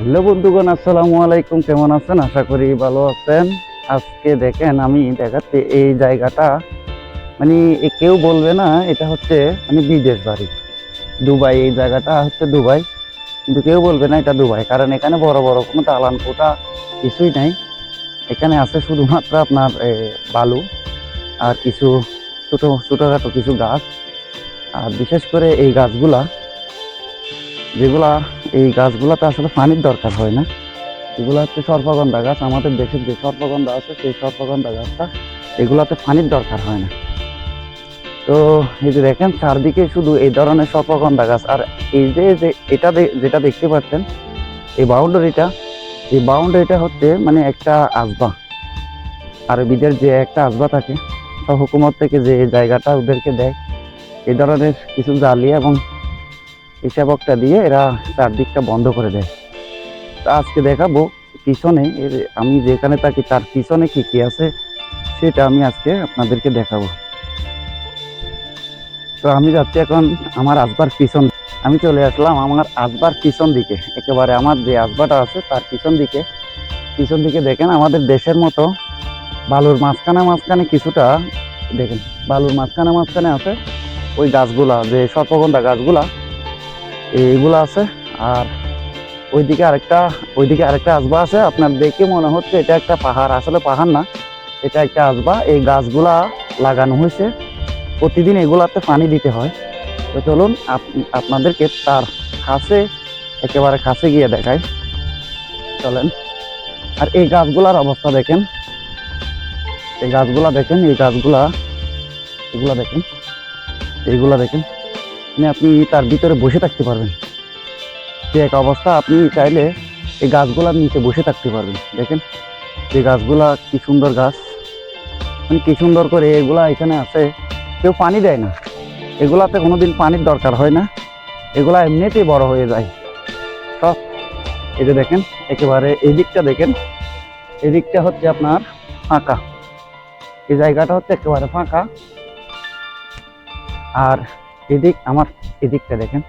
Hello বন্ধুগণ, আসসালামু আলাইকুম। কেমন আছেন? আশা করি ভালো আছেন। আজকে দেখেন আমি দেখাচ্ছি এই জায়গাটা। মানে কেউ বলবে না, এটা হচ্ছে মানে বিদেশ বাড়ি। দুবাই, এই জায়গাটা হচ্ছে দুবাই। কিন্তু কেউ বলবে না এটা দুবাই, কারণ এখানে বড় বড় কোনো দালান কোটা কিছুই নাই। এখানে আছে শুধুমাত্র আপনার বালু আর কিছু ছোটো, ছোটোখাটো কিছু গাছ। আর বিশেষ করে এই গাছগুলা যেগুলা এই গাছগুলাতে আসলে পানির দরকার হয় না। এগুলো হচ্ছে সর্পগন্ধা গাছ, আমাদের দেশের যে সর্পগন্ধা আছে, সেই সর্পগন্ধা গাছটা এগুলাতে পানির দরকার হয় না। তো এই যে দেখেন, চারদিকে শুধু এই ধরনের সর্পগন্ধা গাছ, আর এই যে যে এটা যেটা দেখতে পাচ্ছেন, এই বাউন্ডারিটা এই বাউন্ডারিটা হচ্ছে মানে একটা আসবা। আরবিদের যে একটা আসবা থাকে সব হুকুমত থেকে যে জায়গাটা ওদেরকে দেয়। এই ধরনের কিছু জালি এবং এই সেবকটা দিয়ে এরা চারদিকটা বন্ধ করে দেয়। তা আজকে দেখাবো পিছনে, এর আমি যেখানে থাকি তার পিছনে কি কি আছে, সেটা আমি আজকে আপনাদেরকে দেখাবো। তো আমি যাচ্ছি এখন আমার আসবার পিছন। আমি চলে আসলাম আমার আসবার পিছন দিকে। একেবারে আমার যে আসবাটা আছে তার পিছন দিকে। পিছন দিকে দেখেন আমাদের দেশের মতো বালুর মাঝখানে মাঝখানে কিছুটা দেখেন, বালুর মাঝখানে মাঝখানে আছে ওই গাছগুলা, যে সর্পগন্ধা গাছগুলা। এইগুলো আছে। আর ওইদিকে আরেকটা ওইদিকে আরেকটা আসবা আছে। আপনার দেখে মনে হচ্ছে এটা একটা পাহাড়। আসলে পাহাড় না, এটা একটা আসবা এই গাছগুলা লাগানো হয়েছে। প্রতিদিন এগুলাতে পানি দিতে হয়। তো চলুন, আপ- আপনাদেরকে তার কাছে, একেবারে কাছে গিয়ে দেখাই। চলেন। আর এই গাছগুলার অবস্থা দেখেন। এই গাছগুলা দেখেন, এই গাছগুলা, এগুলা দেখেন। এইগুলা দেখেন। আপনি তার ভিতরে বসে থাকতে পারবেন। যে এক অবস্থা, আপনি চাইলে এই গাছগুলার নিচে বসে থাকতে পারবেন, দেখেন। যে গাছগুলা কি সুন্দর গাছ। মানে কি সুন্দর করে এগুলা এখানে আছে। কেউ পানি দেয় না। এগুলাতে কোনোদিন পানির দরকার হয় না। এগুলা এমনিতেই বড় হয়ে যায়। সব, এই যে দেখেন, একেবারে এই দিকটা দেখেন। এদিকটা হচ্ছে আপনার ফাঁকা। এই জায়গাটা হচ্ছে একেবারে ফাঁকা। আর এদিক আমার এদিকটা দেখেন।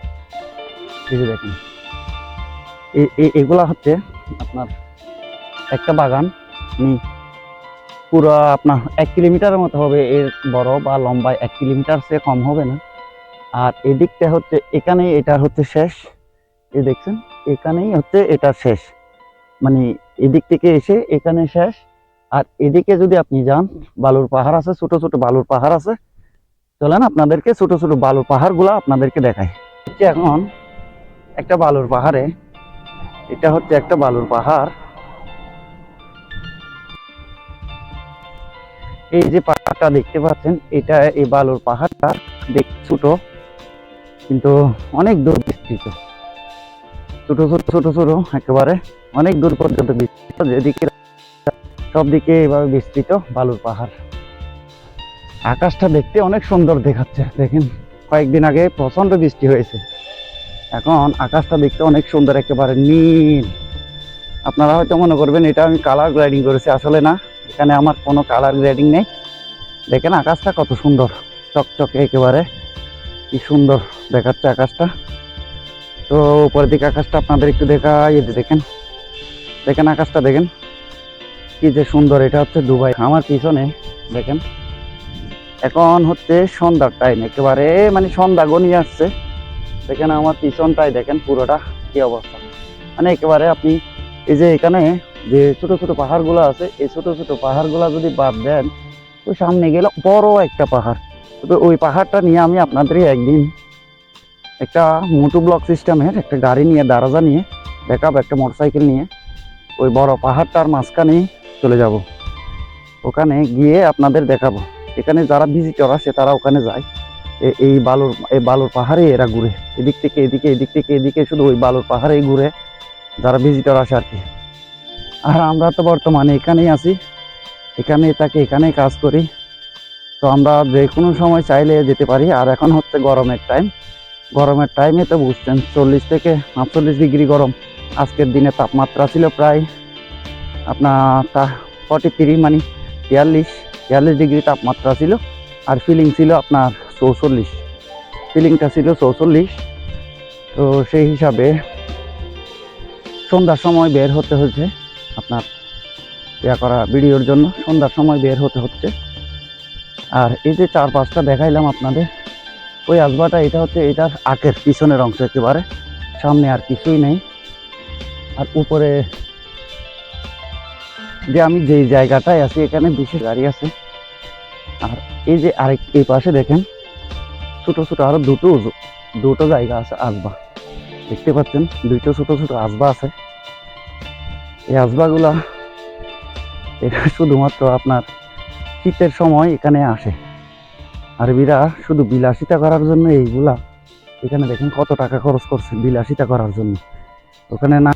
এই যে দেখেন। এগুলা হচ্ছে আপনার একটা বাগান। নি পুরো আপনার এক কিলোমিটারের মতো হবে। এর বড় বা লম্বায় এক কিলোমিটার সে কম হবে না। আর এদিকটা হচ্ছে, এখানেই এটা হচ্ছে শেষ। এই দেখছেন, এখানেই হচ্ছে এটা শেষ। মানে এদিক থেকে এসে এখানে শেষ। আর এদিকে যদি আপনি যান, বালুর পাহাড় আছে, ছোট ছোট বালুর পাহাড় আছে চলেন আপনাদেরকে ছোট ছোট বালুর পাহাড়গুলো আপনাদেরকে দেখাই। এখন একটা বালুর পাহাড়ে, এটা হচ্ছে একটা বালুর পাহাড়। এই যে পাহাড়টা দেখতে পাচ্ছেন, এটা এই বালুর পাহাড়টা দেখ ছোট, কিন্তু অনেক দূর বিস্তৃত। ছোট ছোট ছোট ছোট, একেবারে অনেক দূর পর্যন্ত বিস্তৃত, যেদিকে সব দিকে এভাবে বিস্তৃত বালুর পাহাড়। আকাশটা দেখতে অনেক সুন্দর দেখাচ্ছে। দেখেন, কয়েকদিন আগে প্রচণ্ড বৃষ্টি হয়েছে। এখন আকাশটা দেখতে অনেক সুন্দর, একেবারে নীল। আপনারা হয়তো মনে করবেন, এটা আমি কালার গ্রাইডিং করেছি। আসলে না, এখানে আমার কোনো কালার গ্রেডিং নেই। দেখেন আকাশটা কত সুন্দর, চকচকে একেবারে। কি সুন্দর দেখাচ্ছে আকাশটা। তো উপরের দিকে আকাশটা আপনাদের একটু দেখা দেখেন। দেখেন আকাশটা, দেখেন। কি যে সুন্দর, এটা হচ্ছে দুবাই। আমার পিছনে, দেখেন এখন হচ্ছে সন্ধ্যার টাইম একেবারে মানে সন্ধ্যা গনিয়ে আসছে। দেখেন আমার পিছনটাই দেখেন পুরোটা কি অবস্থা। মানে একেবারে আপনি এই যে এখানে যে ছোট ছোট পাহাড়গুলো আছে, এই ছোট ছোট পাহাড়গুলো যদি বাদ দেন ওই সামনে গেলে বড় একটা পাহাড়। তবে ওই পাহাড়টা নিয়ে আমি আপনাদের একদিন একটা মোটু ব্লক সিস্টেমের একটা গাড়ি নিয়ে, দারাজা নিয়ে দেখাবো একটা মোটরসাইকেল নিয়ে, ওই বড় পাহাড়টার মাঝখানেই চলে যাব। ওখানে গিয়ে আপনাদের দেখাবো। এখানে যারা ভিজিটর আসে, তারা ওখানে যায়। এই বালুর এই বালুর পাহাড়ে এরা ঘুরে। এদিক থেকে এদিকে, এদিক থেকে এদিকে শুধু ওই বালুর পাহাড়েই ঘুরে যারা ভিজিটর আসে আর কি। আর আমরা তো বর্তমানে এখানেই আছি। এখানে তাকে এখানেই কাজ করি। তো আমরা যে কোনো সময় চাইলে যেতে পারি। আর এখন হচ্ছে গরমের টাইম গরমের টাইমে তো বুঝছেন, চল্লিশ থেকে আটচল্লিশ ডিগ্রি গরম। আজকের দিনে তাপমাত্রা ছিল প্রায় আপনার তা ফর্টি থ্রি মানে বিয়াল্লিশ। বিয়াল্লিশ ডিগ্রি তাপমাত্রা ছিল আর ফিলিং ছিল আপনার চৌচল্লিশ। ফিলিংটা ছিল চৌচল্লিশ। তো সেই হিসাবে সন্ধ্যার সময় বের হতে হয়েছে আপনার ইয়া করা ভিডিওর জন্য। সন্ধ্যার সময় বের হতে হচ্ছে। আর এই যে চার পাঁচটা দেখাইলাম আপনাদের, ওই আসবাটা এটা হচ্ছে এটার আখের পিছনের অংশ একেবারে। সামনে আর কিছুই নেই। আর উপরে যে আমি যেই জায়গাটায় আছি, এখানে বিশেষ গাড়ি আছে। আর এই যে আরেক এই পাশে দেখেন, ছোট ছোট আরও দুটো দুটো জায়গা আছে আসবা। দেখতে পাচ্ছেন, দুইটা ছোট ছোট আসবা আছে। এই আসবাগুলা এটা শুধুমাত্র আপনার শীতের সময় এখানে আসে। আরবিরা শুধু বিলাসিতা করার জন্য এইগুলা। এখানে দেখেন কত টাকা খরচ করছে বিলাসিতা করার জন্য। ওখানে না